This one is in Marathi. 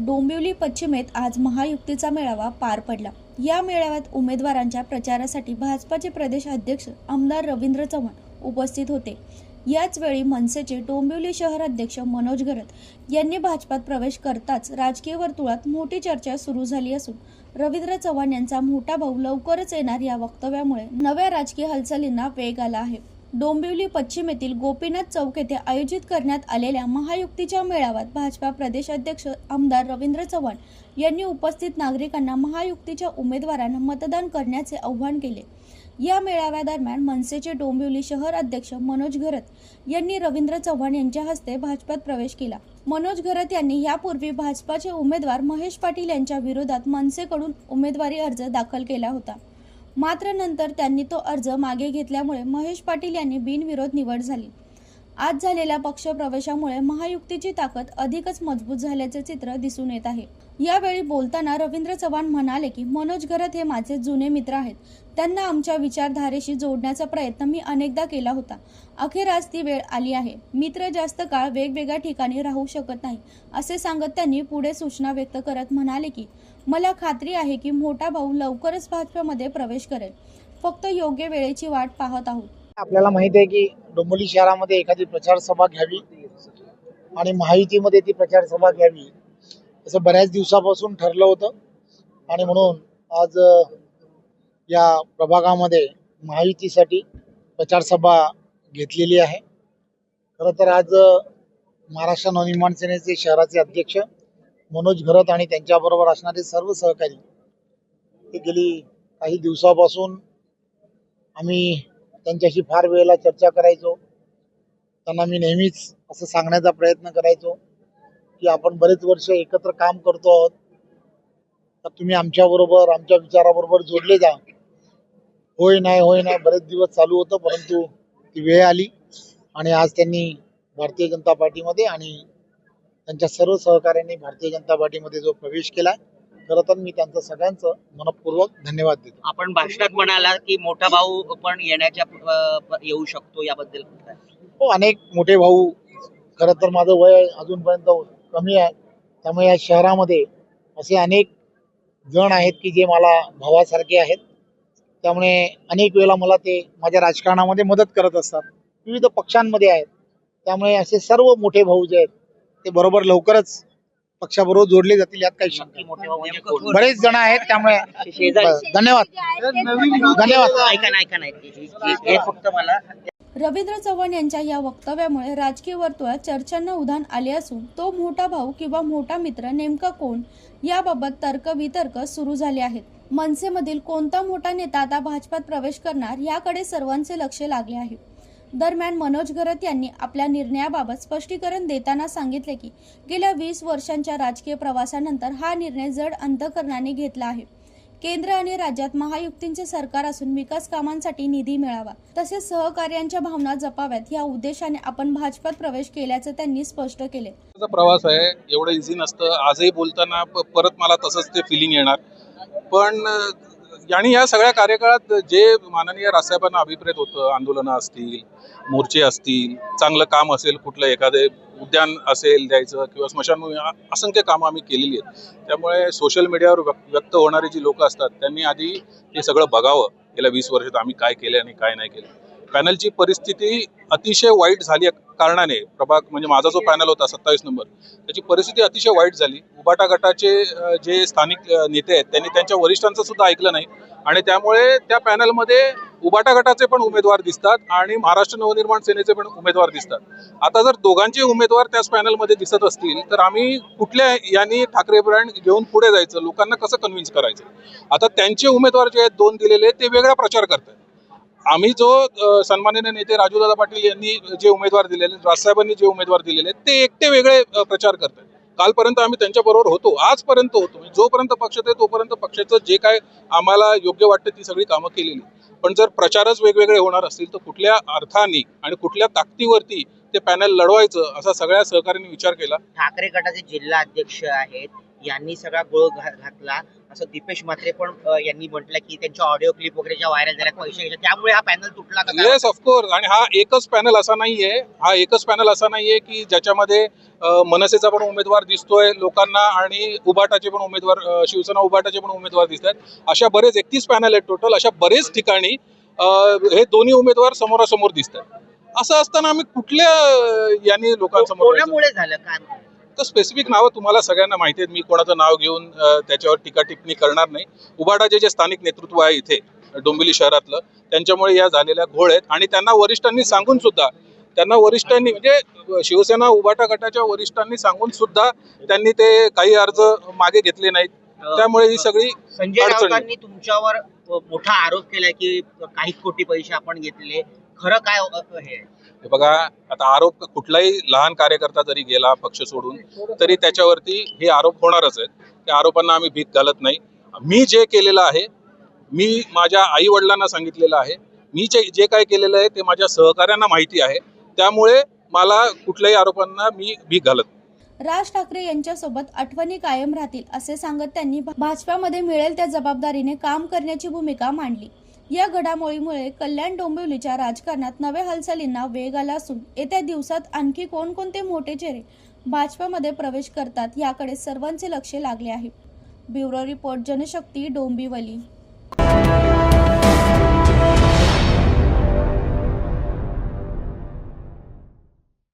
डोंबिवली पश्चिमेत आज महायुक्तीचा मेळावा पार पडला. या मेळाव्यात उमेदवारांच्या प्रचारासाठी भाजपाचे प्रदेश अध्यक्ष आमदार रवींद्र चव्हाण उपस्थित होते. याचवेळी मनसेचे डोंबिवली शहर अध्यक्ष मनोज घरत यांनी भाजपात प्रवेश करताच राजकीय वर्तुळात मोठी चर्चा सुरू झाली असून रवींद्र चव्हाण यांचा मोठा भाऊ लवकरच येणार या वक्तव्यामुळे नव्या राजकीय हालचालींना वेग आला आहे. डोंबिवली पश्चिम येथील गोपीनाथ चौक येथे आयोजित करण्यात आलेल्या महायुक्तीच्या मेळाव्यात भाजपा प्रदेश अध्यक्ष आमदार रवींद्र चव्हाण यांनी उपस्थित नागरिकांना महायुक्तीच्या उमेदवारांना मतदान करण्याचे आवाहन केले. या मेळाव्यादरम्यान मनसेचे डोंबिवली शहर अध्यक्ष मनोज घरत यांनी रवींद्र चव्हाण यांच्या हस्ते भाजपात प्रवेश केला. मनोज घरत यांनी यापूर्वी भाजपाचे उमेदवार महेश पाटील यांच्या विरोधात मनसेकडून उमेदवारी अर्ज दाखल केला होता. मात्र नंतर त्यांनी तो अर्ज मागे घेतल्यामुळे महेश पाटील यांनी बिनविरोध निवड झाली. आज झालेल्या पक्ष प्रवेशामुळे महायुक्तीची ताकद अधिकच मजबूत झाल्याचे चित्र दिसून येत आहे. यावेळी बोलताना रवींद्र चव्हाण म्हणाले की मनोज घरत हे माझे जुने मित्र आहेत. त्यांना आमच्या विचारधारेशी जोडण्याचा प्रयत्न मी अनेकदा केला होता. अखेर आज ती वेळ आली आहे. मित्र जास्त काळ वेगवेगळ्या ठिकाणी राहू शकत नाही असे सांगत त्यांनी पुढे सूचना व्यक्त करत म्हणाले की मला खात्री आहे की मोठा भाऊ लवकरच भाजपमध्ये प्रवेश करेल. फक्त योग्य वेळेची वाट पाहत आहोत. आपल्याला माहीत आहे की डोंबिवली शहरामध्ये एखादी प्रचार सभा घ्यावी आणि महायुतीमध्ये ती प्रचार सभा घ्यावी असं बऱ्याच दिवसापासून ठरलं होतं. आणि म्हणून आज या प्रभागामध्ये महायुतीसाठी प्रचारसभा घेतलेली आहे. खरं तर आज महाराष्ट्र नवनिर्माण सेनेचे शहराचे अध्यक्ष मनोज घरत आणि त्यांच्याबरोबर असणारे सर्व सहकारी ते गेली काही दिवसापासून आम्ही त्यांच्याशी फार वेळेला चर्चा करायचो. त्यांना मी नेहमीच असं सांगण्याचा प्रयत्न करायचो की आपण बरेच वर्ष एकत्र काम करतो आहोत. तर तुम्ही आमच्याबरोबर आमच्या विचाराबरोबर जोडले जा. होय नाही होय नाही बरेच दिवस चालू होतं परंतु ती वेळ आली आणि आज त्यांनी भारतीय जनता पार्टीमध्ये आणि त्यांच्या सर्व सहकाऱ्यांनी भारतीय जनता पार्टीमध्ये जो प्रवेश केला खरं तर मी त्यांचं सगळ्यांचं मनपूर्वक धन्यवाद देतो. आपण भाषणात म्हणाला की मोठा भाऊ पण येण्याच्या येऊ शकतो याबद्दल? हो अनेक मोठे भाऊ खरं तर माझं वय अजूनपर्यंत कमी आहे. त्यामुळे या शहरामध्ये असे अनेक जण आहेत की जे मला भावासारखे आहेत. त्यामुळे अनेक वेळेला मला ते माझ्या राजकारणामध्ये मदत करत असतात. विविध पक्षांमध्ये आहेत. त्यामुळे असे सर्व मोठे भाऊ जे आहेत ते बरोबर लवकरच पक्षाबरोबर जोडले जातील यात काही शंका म्हणजे कोण? बरेच जण आहेत त्यामुळे धन्यवाद. धन्यवाद. ऐका ना ऐका ना फक्त मला रवींद्र चव्हाण यांच्या या वक्तव्यामुळे राजकीय वर्तुळात चर्चांना उधाण आले असून तो मोठा भाऊ किंवा मोठा मित्र नेमका कोण याबाबत तर्कवितर्क सुरू झाले आहेत. मनसेमधील कोणता मोठा नेता आता भाजपात प्रवेश करणार याकडे सर्वांचे लक्ष लागले आहे. दरम्यान मनोज घरत यांनी आपल्या निर्णयाबाबत स्पष्टीकरण देताना सांगितले की गेल्या वीस वर्षांच्या राजकीय प्रवासानंतर हा निर्णय जड अंतकरणाने घेतला आहे. केंद्र आणि राज्यात महायुक्तींचे सरकार असून विकास कामांसाठी निधी मिळावा तसेच सहकार्यांच्या भावना जपाव्यात या उद्देशाने आपण भाजपात प्रवेश केल्याचं त्यांनी स्पष्ट केले. प्रवास आहे एवढं इझी नसतं. आजही बोलताना परत मला तसंच ते फिलिंग येणार. पण आणि या सगळ्या कार्यकाळात जे माननीय रासाहेबांना अभिप्रेत होतं आंदोलनं असतील मोर्चे असतील चांगलं काम असेल कुठलं एखादे उद्यान असेल द्यायचं किंवा स्मशानभूमी असंख्य कामं आम्ही केलेली आहेत. त्यामुळे सोशल मीडियावर व्यक्त होणारी जी लोक असतात त्यांनी आधी हे सगळं बघावं. गेल्या वीस वर्षात आम्ही काय केलं आणि काय नाही केलं. पॅनलची परिस्थिती अतिशय वाईट झाली कारणाने. प्रभाग म्हणजे माझा जो पॅनल होता सत्तावीस नंबर त्याची परिस्थिती अतिशय वाईट झाली. उबाटा गटाचे जे स्थानिक नेते आहेत त्यांनी त्यांच्या वरिष्ठांचं सुद्धा ऐकलं नाही. आणि त्यामुळे त्या पॅनलमध्ये उबाटा गटाचे पण उमेदवार दिसतात आणि महाराष्ट्र नवनिर्माण सेनेचे पण उमेदवार दिसतात. आता जर दोघांचे उमेदवार त्याच पॅनलमध्ये दिसत असतील तर आम्ही कुठल्या यांनी ठाकरे ब्रँड घेऊन पुढे जायचं? लोकांना कसं कन्व्हिन्स करायचं? आता त्यांचे उमेदवार जे आहेत दोन दिलेले ते वेगळा प्रचार करतात आम्ही जो सन्माननीय नेते राजूदादा पाटील यांनी जे उमेदवार दिलेले राजसाहेबांनी जे उमेदवार दिलेले ते एकटे वेगळे प्रचार करतात. कालपर्यंत आम्ही त्यांच्याबरोबर होतो आजपर्यंत होतो. म्हणजे जोपर्यंत पक्ष आहे तोपर्यंत पक्षाचं जे काय आम्हाला योग्य वाटतं ती सगळी कामं केलेली. पण जर प्रचारच वेगवेगळे होणार असतील तर कुठल्या अर्थाने आणि कुठल्या ताकदीवरती ते पॅनल लढवायचं असा सगळ्या सहकार्यांनी विचार केला. ठाकरे गटाचे जिल्हा अध्यक्ष आहेत यांनी सगळा गोळ घातला. असं दीपेश म्हात्रे पण यांनी म्हटलं की त्यांच्या ऑडिओ क्लिप वगैरे ज्या व्हायरल झाल्या पैसे घ्यायचे त्यामुळे हा पॅनल तुटला का? येस ऑफकोर्स आणि हा एकच पॅनल असा नाहीये. हा एकच पॅनल असा नाहीये की ज्याच्यामध्ये मनसेचा पण उमेदवार दिसतोय लोकांना आणि उबाटाचे पण उमेदवार शिवसेना उबाटाचे पण उमेदवार दिसत आहेत अशा बरेच एकतीस पॅनल आहेत टोटल अशा बरेच ठिकाणी हे दोन्ही उमेदवार समोरासमोर दिसत आहेत असं असताना आम्ही कुठल्या यांनी लोकांसमोर झालं काय तर स्पेसिफिक नावं तुम्हाला सगळ्यांना माहिती आहेत. मी कोणाचं नाव घेऊन त्याच्यावर टीका टिप्पणी करणार नाही. उबाडाचे जे स्थानिक नेतृत्व आहे इथे डोंबिवली शहरातलं त्यांच्यामुळे या झालेल्या घोळ आहेत. आणि त्यांना वरिष्ठांनी सांगून सुद्धा त्यांना वरिष्ठांनी म्हणजे शिवसेना उबाटा गटाच्या वरिष्ठांनी सांगून सुद्धा त्यांनी ते काही अर्ज मागे घेतले नाहीत. त्यामुळे ही सगळी संजय. राऊतांनी तुमच्यावर मोठा आरोप केलाय की काही कोटी पैसे आपण घेतले. खरं काय हे? बघा आता आरोप कुठलाही लहान कार्यकर्ता जरी गेला पक्ष सोडून तरी त्याच्यावरती हे आरोप होणारच आहेत. त्या आरोपांना आम्ही भीक घालत नाही. मी जे केलेलं आहे मी माझ्या आई वडिलांना सांगितलेलं आहे मी जे जे काय केलेलं आहे ते माझ्या सहकाऱ्यांना माहिती आहे. त्यामुळे मला कुठल्याही आरोपांना मी भीक घालत. राज ठाकरे यांच्यासोबत आठवणी कायम राहतील असे सांगत त्यांनी भाजपामध्ये मिळेल त्या जबाबदारीने काम करण्याची भूमिका मांडली. या घडामोडीमुळे कल्याण डोंबिवलीच्या राजकारणात नव्या हालचालींना वेग आला असून येत्या दिवसात आणखी कोणकोणते मोठे चेहरे भाजपामध्ये प्रवेश करतात याकडे सर्वांचे लक्ष लागले आहे. Bureau report Janashakti Dombivli.